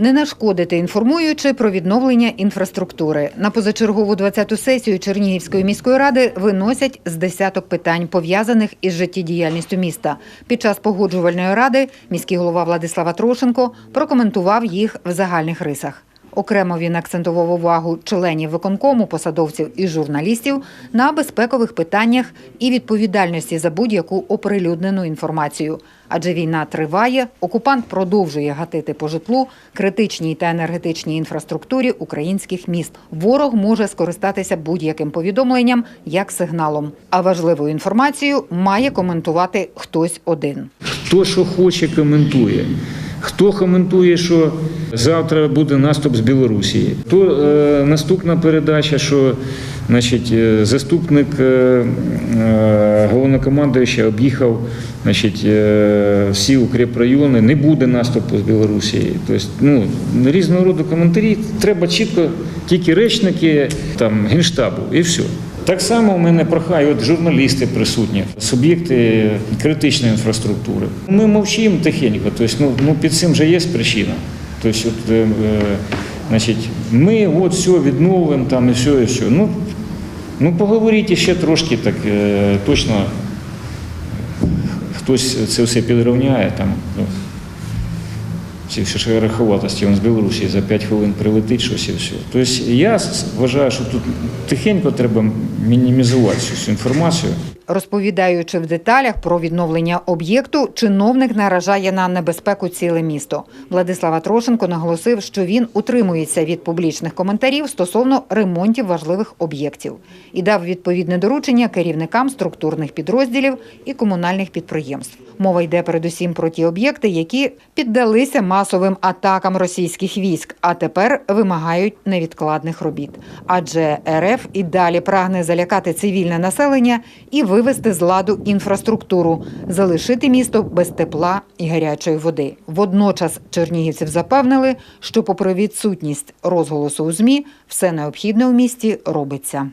Не нашкодити інформуючи про відновлення інфраструктури. На позачергову 20-ту сесію Чернігівської міської ради виносять з десяток питань, пов'язаних із життєдіяльністю міста. Під час погоджувальної ради міський голова Владислава Трошенко прокоментував їх в загальних рисах. Окремо він акцентував увагу членів виконкому, посадовців і журналістів на безпекових питаннях і відповідальності за будь-яку оприлюднену інформацію. Адже війна триває, окупант продовжує гатити по житлу, критичній та енергетичній інфраструктурі українських міст. Ворог може скористатися будь-яким повідомленням як сигналом. А важливу інформацію має коментувати хтось один. Хто що хоче, коментує. Хто коментує, що завтра буде наступ з Білорусі, то е, наступна передача, що значить, е, заступник е, е, головнокомандуюча об'їхав значить, е, всі укріпрайони, не буде наступу з Білорусі. Тобто, ну, різного роду коментарі треба чітко, тільки речники там, генштабу і все. Так само у мене прохають журналісти присутні, суб'єкти критичної інфраструктури. Ми мовчимо тихенько, тобто, ну, ну під цим же є причина. Тобто, от, е, е, значить, ми от все відновимо там і все, і все. Ну, ну поговоріть ще трошки, так е, точно хтось це все підрівняє там. Ці всі шероховатості, він з Білорусі за 5 хвилин прилетить щось і все. Тобто я вважаю, що тут тихенько треба мінімізувати цю інформацію. Розповідаючи в деталях про відновлення об'єкту, чиновник наражає на небезпеку ціле місто. Владислава Трошенко наголосив, що він утримується від публічних коментарів стосовно ремонтів важливих об'єктів і дав відповідне доручення керівникам структурних підрозділів і комунальних підприємств. Мова йде передусім про ті об'єкти, які піддалися масовим атакам російських військ, а тепер вимагають невідкладних робіт. Адже РФ і далі прагне залякати цивільне населення і вивести з ладу інфраструктуру, залишити місто без тепла і гарячої води. Водночас чернігівців запевнили, що, попри відсутність розголосу у змі, все необхідне у місті робиться.